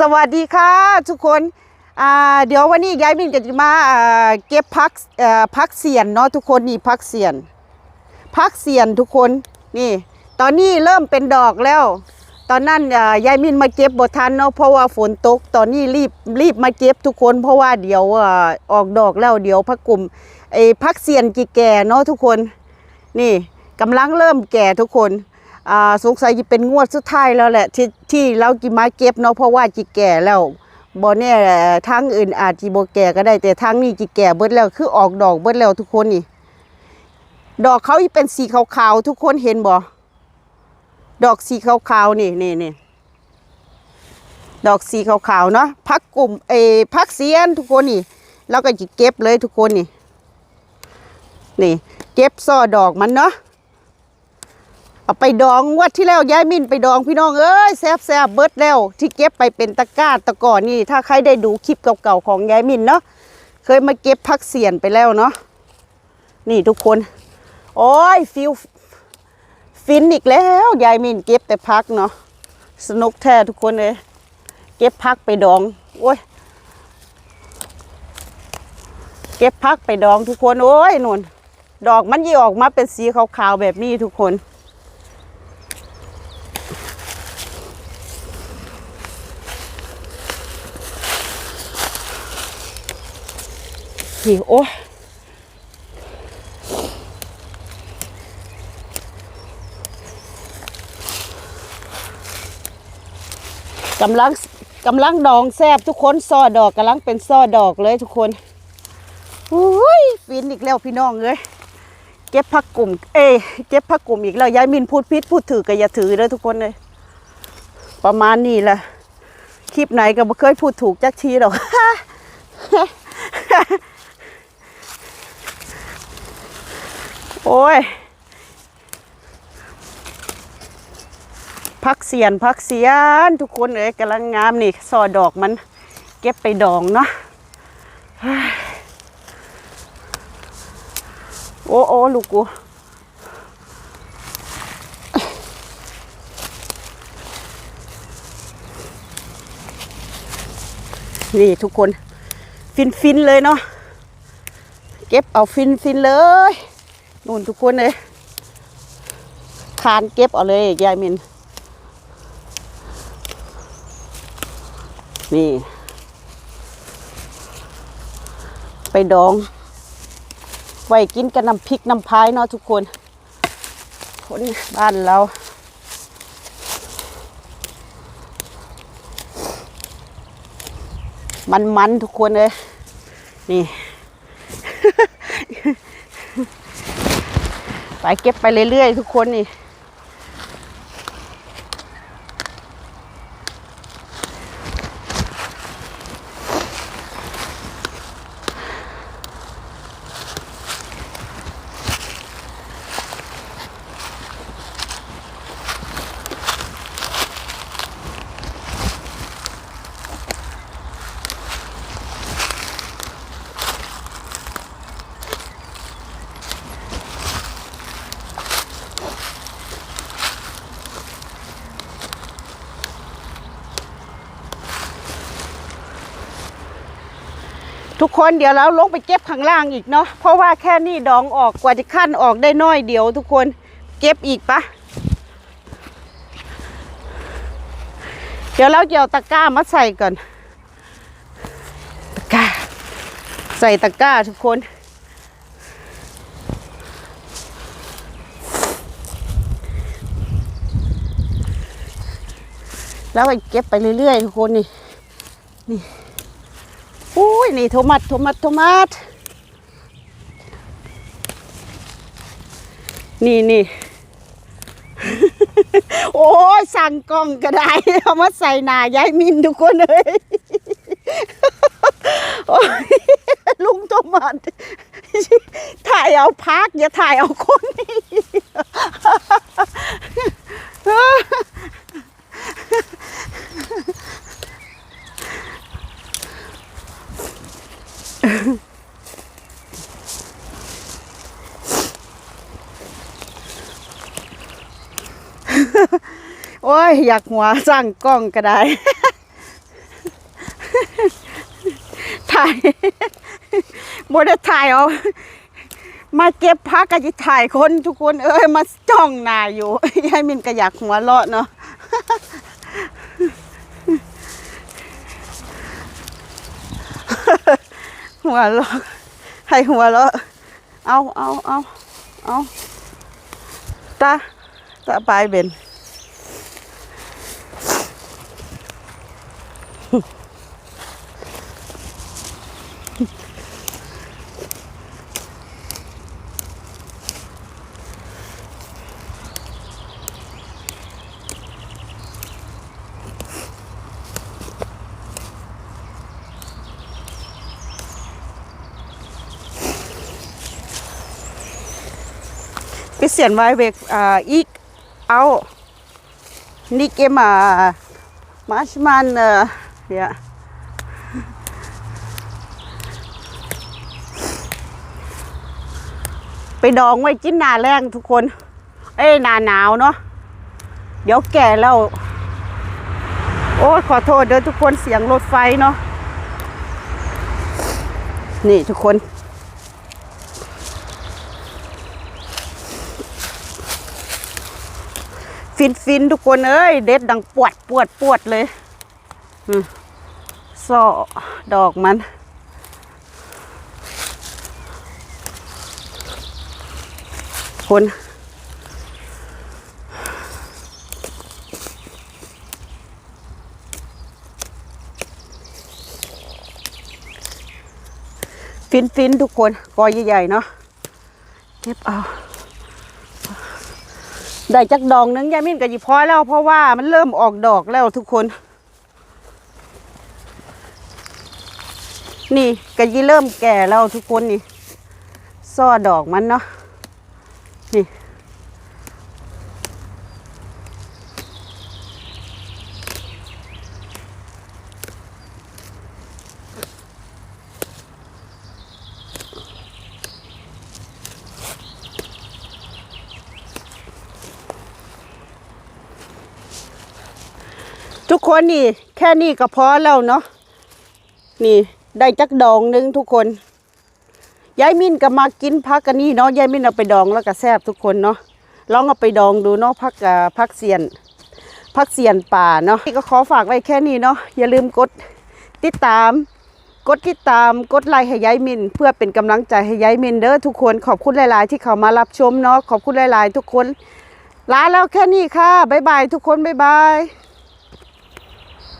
สวัสดีค่ะทุกคนเดี๋ยววันนี้ยายมินจะมาเก็บพักพักเสียนเนาะทุกคนนี่พักเสียนพักเสียนทุกคนนี่ ตอนนี้เริ่มเป็นดอกแล้ว ตอนนั้นยายมินมาเก็บบทันเนาะเพราะว่าฝนตก ตอนนี้รีบรีบมาเก็บทุกคนเพราะว่าเดี๋ยวอออกดอกแล้วเดี๋ยวพักกลุ่มไอ้พักเสียนกี่แก่เนาะทุกคนนี่กำลังเริ่มแก่ทุกคน อ่าสงสัยจะเป็นงวดสุดท้ายแล้วแหละที่ที่เรากิมาเก็บเนาะเพราะว่าจิแก่แล้วบ่แน่ทางอื่นอาจจิบ่แก่ก็ได้แต่ทางนี้จิแก่เบิดแล้วคือออกดอกเบิดแล้วทุกคนนี่ ดอกเขาเป็นสีขาวๆทุกคนเห็นบ่ดอกสีขาวๆนี่นี่นี่ดอกสีขาวๆเนาะพักกลุ่มเออพักเสียนทุกคนนี่แล้วก็จิเก็บเลยทุกคนนี่ นี่ เก็บซ่อดอกมันเนาะ เอาไปดองวัดที่แล้วย้ายมินไปดองพี่น้องเอ้ยแซบแซบเบิดแล้วที่เก็บไปเป็นตะกร้าตะก่อนนี่ ถ้าใครได้ดูคลิปเก่าๆของย้ายมินเนาะเคยมาเก็บพักเสียนไปแล้วเนาะนี่ทุกคน โอ้ยฟิลฟินอีกแล้วยายมินเก็บแต่พักเนาะสนุกแท้ทุกคนเลยเก็บพักไปดองโอ้ยเก็บพักไปดองทุกคนโอ้ยนุ่นดอกมันยี่ออกมาเป็นสีขาวๆแบบนี้ทุกคน หิวโอ้กำลังกำลังดองแซบทุกคนซอดอกกำลังเป็นซอดอกเลยทุกคนอุ้ยฟินอีกแล้วพี่น้องเลยเก็บผักกลุ่ม เอ้เก็บผักกลุ่มอีกแล้วยายมินพูดพิษพูดถือก็อย่าถือเลยทุกคนเลยประมาณนี้แหละคลิปไหนก็ไม่เคยพูดถูกจักทีหรอก โอ้ย พักเสียนพักเสียน ทุกคนเอ้ยกำลังงามนี่ซอดอกมันเก็บไปดองเนาะโอ้โอ้ลูกกูนี่ทุกคน ฟินฟินเลยเนาะเก็บเอาฟินฟินเลย นู่นทุกคนเลยคานเก็บเอาเลยยายมิน นี่ ไปดอง ไว้กินกับน้ำพริกน้ำพายเนาะทุกคน คนบ้านเรามันๆทุกคนเลย นี่ ไปเก็บไปเรื่อยๆ ทุกคนนี่ ทุกคนเดี๋ยวเราลงไปเก็บข้างล่างอีกเนาะเพราะว่าแค่นี้ดองออกกว่าจะขั้นออกได้น้อยเดียว ทุกคนเก็บอีกปะเดี๋ยวเราจะเอาตะกร้ามาใส่ก่อนตะกร้าใส่ตะกร้าทุกคนแล้วไปเก็บไปเรื่อยๆทุกคนนี่นี่ ยนี่โทมัตโทมัตโทมัตนี่นี่โอ้ยสั่งกล้องก็ได้เอามาใส่หนายายมินทุกคนเลยโอ้ยลุงโทมัตถ่ายเอาพักอย่าถ่ายเอาคนนี่ โอ้ย อยากหัวสั่งกล้องก็ได้ ถ่ายบ่ได้ถ่ายเอามาเก็บพักก็จะถ่ายคนทุกคน เอ้ย มาจ้องหน้าอยู่ยายมินก็อยากหัวเราะเนาะหัวเราะให้หัวเราะเอาเอาเอาเอาตาตาไปลา cái Christian vai việc à, ít áo Nick em mà Marshman uh, ja. ไปดองไว้กินหนาแรงทุกคน เอ้ยหนาหนาวเนาะเดี๋ยวแก่แล้ว โอ้ขอโทษเด้อทุกคนเสียงรถไฟเนาะนี่ทุกคนฟินฟินทุกคนเอ้ย เด็ดดังปวดปวดปวดเลย ซ่อดอกมัน คนฟินฟินๆทุกคนกอใหญ่ๆเนาะเก็บเอา ได้จักดองหนึงยายมินก็หยิบพอแล้วเพราะว่ามันเริ่มออกดอกแล้วทุกคน นี่ก็ยี่เริ่มแก่แล้วทุกคนนี่ซ่อดอกมันเนาะนี่ทุกคนนี่แค่นี้ก็พอแล้วเนาะนี่ ได้จักดองหนึงทุกคน ยายมินก็มากินพักกันนี่เนาะ ยายมินเอาไปดองแล้วก็แซ่บทุกคนเนาะ ลองเอาไปดองดูเนาะพักอ่าพักเสียนพักเสียนป่าเนาะก็ขอฝากไว้แค่นี้เนาะ อย่าลืมกดติดตาม กดติดตาม กดไลค์ให้ยายมิน เพื่อเป็นกำลังใจให้ยายมินเด้อทุกคน ขอบคุณหลาย ๆ ที่เขามารับชมเนาะ ขอบคุณหลาย ๆ ทุกคนลาแล้วแค่นี้ค่ะบ๊ายบายทุกคนบ๊ายบาย